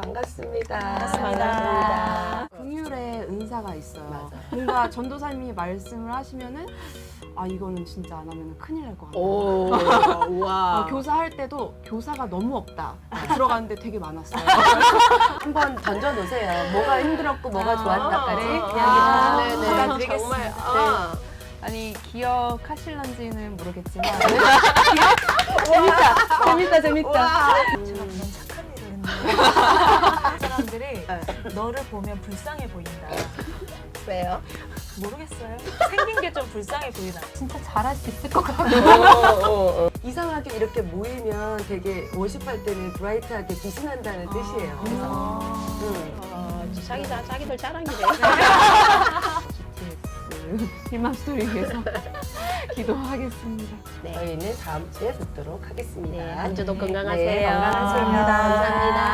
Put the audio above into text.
반갑습니다. 반갑습니다. 긍휼의 은사가 있어요. 맞아요. 뭔가 전도사님이 말씀을 하시면은 아 이거는 진짜 안 하면 큰일 날 것 같아. 오, 어, 와. 교사 할 때도 교사가 너무 없다. 들어갔는데 되게 많았어요. 한번 던져 놓으세요. 뭐가 힘들었고 뭐가 아, 좋았다까지 네. 이야기 아, 네, 네. 부탁드리겠습니다. 정말 아. 아니 기억하실런지는 모르겠지만 재밌다. 재밌다. 재밌다. 제가 그런 착한 일을 했는데 사람들이 네. 너를 보면 불쌍해 보인다. 왜요? 모르겠어요. 생긴 게 좀 불쌍해 보이나. 진짜 잘할 수 있을 것 같아요. 어, 어, 어. 이상하게 이렇게 모이면 되게 워십할 때는 브라이트하게 난다는 뜻이에요. 그래서 아. 음. 아, 자기다 자기들 자랑이래. BTS 희망 스토리 위해서 기도하겠습니다. 네. 저희는 다음 주에 뵙도록 하겠습니다. 네, 한 주도 건강하세요. 네, 건강하세요. 감사합니다. 감사합니다.